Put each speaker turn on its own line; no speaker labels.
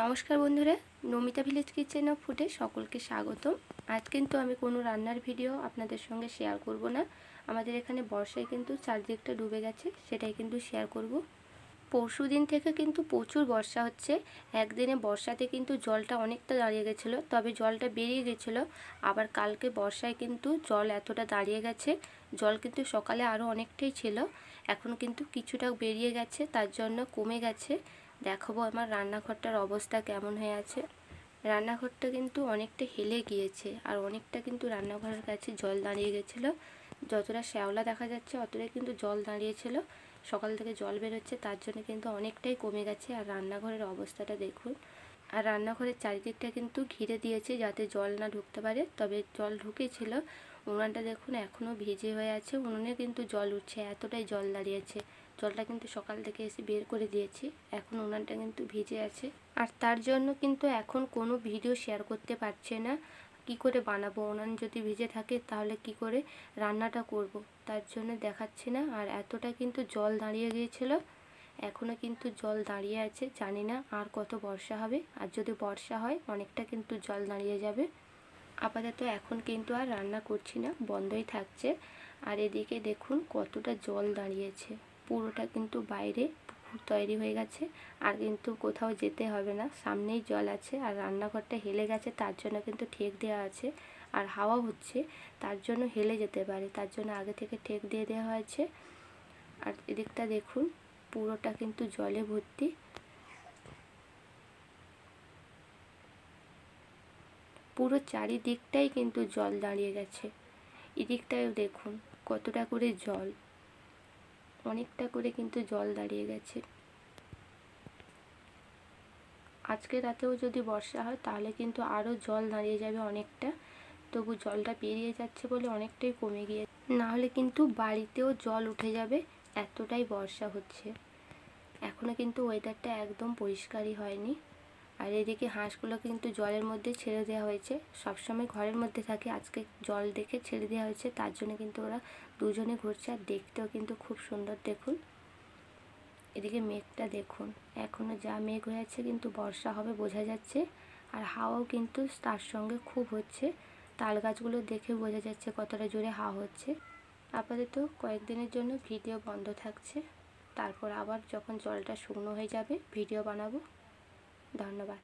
নমস্কার বন্ধুরা, Namita village kitchen of ফুডে সকলকে স্বাগতম। আজ কিন্তু আমি কোনো রান্নার ভিডিও আপনাদের সঙ্গে শেয়ার করব না। আমাদের এখানে বর্ষায় কিন্তু চারদিকটা ডুবে গেছে, সেটাই কিন্তু শেয়ার করব। পরশু দিন থেকে কিন্তু প্রচুর বর্ষা হচ্ছে। একদিনে বর্ষাতে কিন্তু জলটা অনেকটা দাঁড়িয়ে গেছিল, তবে জলটা বেরিয়ে গেছিল। আবার কালকে বর্ষায় কিন্তু জল এতটা দাঁড়িয়ে গেছে, জল কিন্তু সকালে আরও অনেকটাই ছিল। এখন কিন্তু কিছুটা বেরিয়ে গেছে, তার জন্য কমে গেছে। দেখাবো আমার রান্নাঘরটার অবস্থা কেমন হয়ে আছে? রান্নাঘরটা কিন্তু অনেকটা হেলে গিয়েছে আর অনেকটা কিন্তু রান্নাঘরের কাছে জল দাঁড়িয়ে গেছিল। যতটা শ্যাওলা দেখা যাচ্ছে, অতটাই কিন্তু জল দাঁড়িয়েছিল। সকাল থেকে জল বেরোচ্ছে, তার জন্য কিন্তু অনেকটাই কমে গেছে। আর রান্নাঘরের অবস্থাটা দেখুন। আর রান্নাঘরের চারিদিকটা কিন্তু ঘিরে দিয়েছে যাতে জল না ঢুকতে পারে। তবে জল ঢুকেছিল, উনানটা দেখুন এখনও ভিজে হয়ে আছে। উনুনে কিন্তু জল উঠছে, এতটাই জল দাঁড়িয়েছে। জলটা কিন্তু সকাল থেকে এসে বের করে দিয়েছি। এখন উনানটা কিন্তু ভিজে আছে। আর তার জন্য কিন্তু এখন কোনো ভিডিও শেয়ার করতে পারছে না। কি করে বানাবো? উনান যদি ভিজে থাকে তাহলে কি করে রান্নাটা করব? তার জন্য দেখাচ্ছি না। আর এতটা কিন্তু জল দাঁড়িয়ে গিয়েছিল। এখনও কিন্তু জল দাঁড়িয়ে আছে। জানি না আর কত বর্ষা হবে। আর যদি বর্ষা হয়, অনেকটা কিন্তু জল দাঁড়িয়ে যাবে। আপাতত এখন কিন্তু আর রান্না করছি না। বন্ধই থাকছে। আর এদিকে দেখুন কতটা জল দাঁড়িয়েছে। পুরোটা কিন্তু বাইরে পুকুর তৈরি হয়ে গেছে। আর কিন্তু কোথাও যেতে হবে না। সামনেই জল আছে আর রান্নাঘরটা হেলে গেছে, তার জন্য কিন্তু ঠেক দেওয়া আছে। আর হাওয়া হচ্ছে, তার জন্য হেলে যেতে পারে। তার জন্য আগে থেকে ঠেক দিয়ে দেওয়া হয়েছে। আর এদিকটা দেখুন, পুরোটা কিন্তু জলে ভর্তি। পুরো চারিদিকটাই কিন্তু জল দাঁড়িয়ে গেছে। এদিকটাও দেখুন, কতটা করে জল। অনেকটা করে কিন্তু জল দাঁড়িয়ে গেছে। আজকে রাতেও যদি বর্ষা হয়, তাহলে কিন্তু আরও জল দাঁড়িয়ে যাবে অনেকটা। তবু জলটা পেরিয়ে যাচ্ছে বলে অনেকটাই কমে গিয়ে না হলে কিন্তু বাড়িতেও জল উঠে যাবে, এতটাই বর্ষা হচ্ছে। এখনও কিন্তু ওয়েদারটা একদম পরিষ্কারই হয়নি। আর এদিকে হাঁসগুলো কিন্তু জলের মধ্যে ছেড়ে দেওয়া হয়েছে। সবসময় ঘরের মধ্যে থাকে, আজকে জল দেখে ছেড়ে দেওয়া হয়েছে, তার জন্য কিন্তু ওরা দুজনে ঘুরছে আর দেখতেও কিন্তু খুব সুন্দর, দেখুন। এদিকে মেঘটা দেখুন এখনও যা মেঘ হয়ে আছে কিন্তু বর্ষা হবে বোঝা যাচ্ছে। আর হাওয়াও কিন্তু তার সঙ্গে খুব হচ্ছে, তাল গাছগুলো দেখে বোঝা যাচ্ছে কতটা জোরে হাওয়া হচ্ছে। আপাতত কয়েকদিনের জন্য ভিডিও বন্ধ থাকছে, তারপর আবার যখন জলটা শুকনো হয়ে যাবে, ভিডিও বানাবো। ধন্যবাদ।